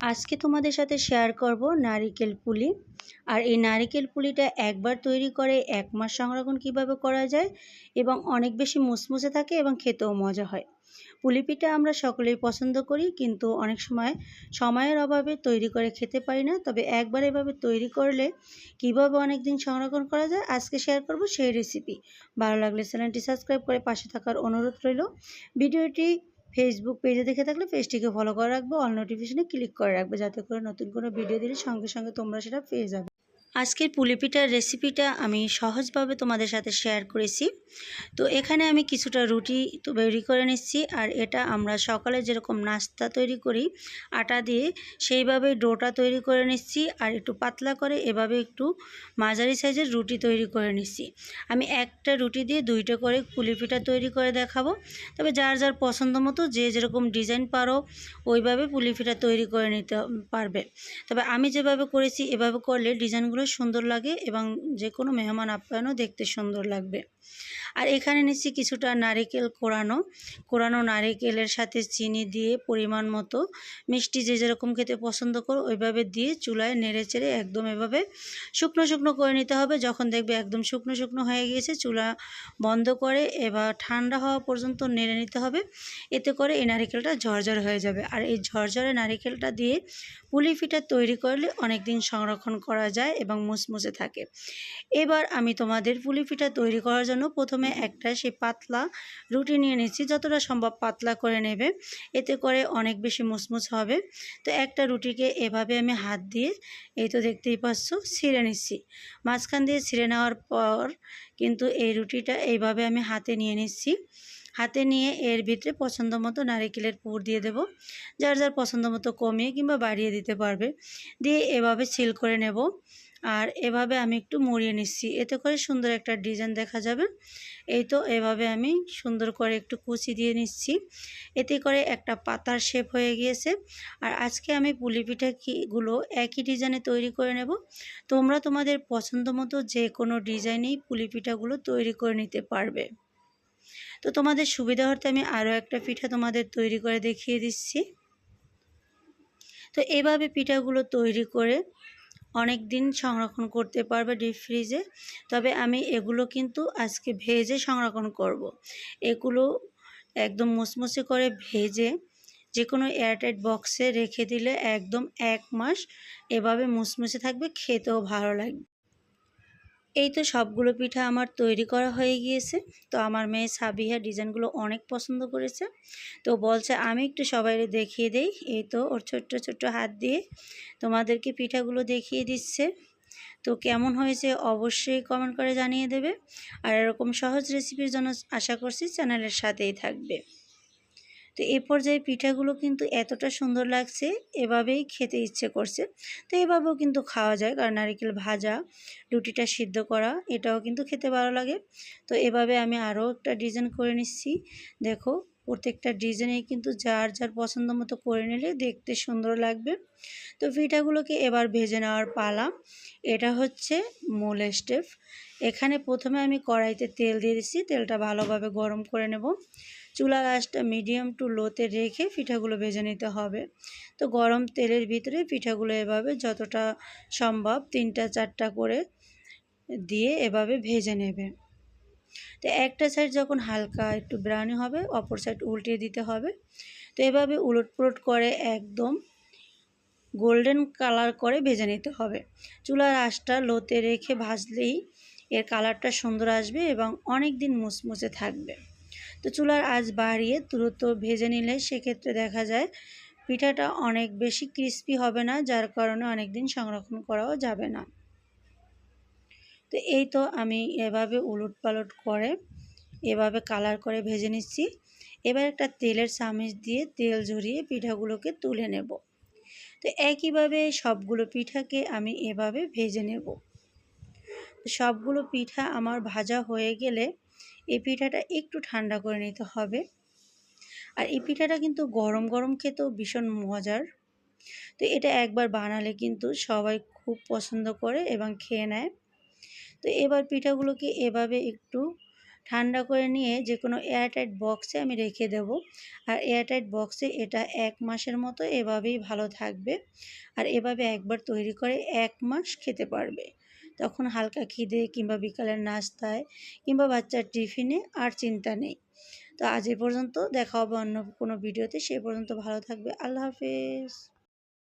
আজকে তোমাদের সাথে শেয়ার করব নারিকেল পুলি। আর এই নারিকেল পুলিটা একবার তৈরি করে এক মাস সংরক্ষণ কীভাবে করা যায় এবং অনেক বেশি মুসমুসে থাকে এবং খেতেও মজা হয়। পুলি পিঠা আমরা সকলেই পছন্দ করি কিন্তু অনেক সময় সময়ের অভাবে তৈরি করে খেতে পারি না। তবে একবার এভাবে তৈরি করলে কীভাবে অনেক দিন সংরক্ষণ করা যায় আজকে শেয়ার করব সেই রেসিপি ভালো লাগলে চ্যানেলটি সাবস্ক্রাইব করে পাশে থাকার অনুরোধ রইল। ভিডিওটি ফেসবুক পেজে দেখে থাকলে পেজটিকে ফলো করে রাখব। অল নোটিফিকেশনে ক্লিক করে রাখবে। যাতে করে নতুন কোনো ভিডিও দিলে সঙ্গে সঙ্গে তোমরা সেটা পেয়ে যাবে। আজকের পুলি পিঠার রেসিপিটা আমি সহজভাবে তোমাদের সাথে শেয়ার করেছি। তো এখানে আমি কিছুটা রুটি তৈরি করে নিচ্ছি আর এটা আমরা সকালে যেরকম নাস্তা তৈরি করি, আটা দিয়ে সেইভাবে ডোটা তৈরি করে নিচ্ছি আর একটু পাতলা করে এভাবে একটু মাঝারি সাইজের রুটি তৈরি করে নিচ্ছি। আমি একটা রুটি দিয়ে দুইটা করে পুলি পিঠা তৈরি করে দেখাবো। তবে যার যার পছন্দ মতো যে যেরকম ডিজাইন পারো, ওইভাবে পুলি পিঠা তৈরি করে নিতে পারবে। তবে আমি যেভাবে করেছি, এভাবে করলে ডিজাইনগুলো সুন্দর লাগে এবং যে কোনো মেহমান আপ্যায়নও দেখতে সুন্দর লাগবে। আর এখানে নিচ্ছি কিছুটা নারিকেল কোরানো। কোরানো নারিকেলের সাথে চিনি দিয়ে পরিমাণ মতো মিষ্টি যে যেরকম খেতে পছন্দ করো, ওইভাবে দিয়ে চুলায় নেড়ে চেড়ে একদম এভাবে শুকনো শুকনো করে নিতে হবে। যখন দেখবে একদম শুকনো শুকনো হয়ে গিয়েছে, চুলা বন্ধ করে এবার ঠান্ডা হওয়া পর্যন্ত নেড়ে নিতে হবে। এতে করে এই নারিকেলটা ঝরঝর হয়ে যাবে। আর এই ঝরঝরে নারিকেলটা দিয়ে পুলি ফিটা তৈরি করলে অনেক দিন সংরক্ষণ করা যায় এবং মুসমুসে থাকে। এবার আমি তোমাদের পুলি পিঠা তৈরি করার জন্য প্রথমে একটা সে পাতলা রুটি নিয়ে নিচ্ছি, যতটা সম্ভব পাতলা করে নেবে। এতে করে অনেক বেশি মুসমুস হবে। তো একটা রুটিকে এভাবে আমি হাত দিয়ে এই তো দেখতেই পাচ্ছ, ছিঁড়ে নিচ্ছি। মাঝখান দিয়ে ছিঁড়ে নেওয়ার পর কিন্তু এই রুটিটা এইভাবে আমি হাতে নিয়ে নিচ্ছি। হাতে নিয়ে এর ভিতরে পছন্দ মতো নারিকেলের পুর দিয়ে দেব। যার যার পছন্দ মতো কমিয়ে কিংবা বাড়িয়ে দিতে পারবে। দিয়ে এভাবে সিল করে নেব। আর এভাবে আমি একটু মুড়িয়ে নিচ্ছি। এতে করে সুন্দর একটা ডিজাইন দেখা যাবে। এই তো এভাবে আমি সুন্দর করে একটু কুচি দিয়ে নিচ্ছি। এতে করে একটা পাতার শেপ হয়ে গিয়েছে। আর আজকে আমি পুলি পিঠাগুলো একই ডিজাইনে তৈরি করে নেব। তোমরা তোমাদের পছন্দ মতো যে কোনো ডিজাইনেই পুলি পিঠাগুলো তৈরি করে নিতে পারবে। তো তোমাদের সুবিধা হতে আমি আরও একটা পিঠা তোমাদের তৈরি করে দেখিয়ে দিচ্ছি। তো এভাবে পিঠাগুলো তৈরি করে অনেক দিন সংরক্ষণ করতে পারবে ডিপ ফ্রিজে তবে আমি এগুলো কিন্তু আজকে ভেজে সংরক্ষণ করব। এগুলো একদম মুসমুসে করে ভেজে যে কোনো এয়ারটাইট বক্সে রেখে দিলে একদম এক মাস এভাবে মুসমুসে থাকবে, খেতেও ভালো লাগবে এই তো সবগুলো পিঠা আমার তৈরি করা হয়ে গিয়েছে। তো আমার মেয়ে সাবিহা ডিজাইনগুলো অনেক পছন্দ করেছে। তো বলছে, আমি একটু সবাই দেখিয়ে দেই। এই তো ওর ছোট্ট ছোট্ট হাত দিয়ে তোমাদেরকে পিঠাগুলো দেখিয়ে দিচ্ছে। তো কেমন হয়েছে অবশ্যই কমেন্ট করে জানিয়ে দেবে। আর এরকম সহজ রেসিপির জন্য আশা করছি চ্যানেলের সাথেই থাকবে। তো এ পর্যায়ে পিঠাগুলো কিন্তু এতটা সুন্দর লাগছে, এভাবেই খেতে ইচ্ছে করছে। তো এভাবেও কিন্তু খাওয়া যায়, কারণ নারিকেল ভাজা, রুটিটা সিদ্ধ করা, এটাও কিন্তু খেতে ভালো লাগে। তো এভাবে আমি আরও একটা ডিজাইন করে নিচ্ছি। দেখো, প্রত্যেকটা ডিজাইনে কিন্তু যার যার পছন্দ মতো করে নিলে দেখতে সুন্দর লাগবে। তো পিঠাগুলোকে এবার ভেজে নেওয়ার পালা। এটা হচ্ছে মূল স্টেপ এখানে প্রথমে আমি কড়াইতে তেল দিয়ে দিচ্ছি। তেলটা ভালোভাবে গরম করে নেব। চুলা আঁচটা মিডিয়াম টু লোতে রেখে পিঠাগুলো ভেজে নিতে হবে। তো গরম তেলের ভিতরে পিঠাগুলো এভাবে যতটা সম্ভব তিনটা, চারটা করে দিয়ে এভাবে ভেজে নেবে। তো একটা সাইড যখন হালকা একটু ব্রাউনি হবে, অপর সাইড উল্টিয়ে দিতে হবে। তো এভাবে উলট পুলট করে একদম গোল্ডেন কালার করে ভেজে নিতে হবে। চুলার আঁচটা লোতে রেখে ভাজলেই এর কালারটা সুন্দর আসবে এবং অনেক দিন মুচমুচে থাকবে। তো চুলার আজ বাড়িয়ে দ্রুত ভেজে নিলে সেক্ষেত্রে দেখা যায় পিঠাটা অনেক বেশি ক্রিস্পি হবে না, যার কারণে অনেক দিন সংরক্ষণ করাও যাবে না। তো এই তো আমি এভাবে উলট পালট করে এভাবে কালার করে ভেজে নিচ্ছি। এবার একটা তেলের চামিচ দিয়ে তেল ঝরিয়ে পিঠাগুলোকে তুলে নেব। তো একইভাবে সবগুলো পিঠাকে আমি এভাবে ভেজে নেব। সবগুলো পিঠা আমার ভাজা হয়ে গেলে এই পিঠাটা একটু ঠান্ডা করে নিতে হবে। আর এই পিঠাটা কিন্তু গরম গরম খেতেও ভীষণ মজার। তো এটা একবার বানালে কিন্তু সবাই খুব পছন্দ করে এবং খেয়ে নেয়। তো এবার পিঠাগুলোকে এভাবে একটু ঠান্ডা করে নিয়ে যে কোনো এয়ারটাইট বক্সে আমি রেখে দেব। আর এয়ারটাইট বক্সে এটা এক মাসের মতো এভাবেই ভালো থাকবে। আর এভাবে একবার তৈরি করে এক মাস খেতে পারবে। তখন হালকা খিদে কিংবা বিকালের নাস্তায় কিংবা বাচ্চার টিফিনে আর চিন্তা নেই। তো আজ এ পর্যন্ত দেখা হবে অন্য কোনো ভিডিওতে। সে পর্যন্ত ভালো থাকবে। আল্লাহ হাফেজ।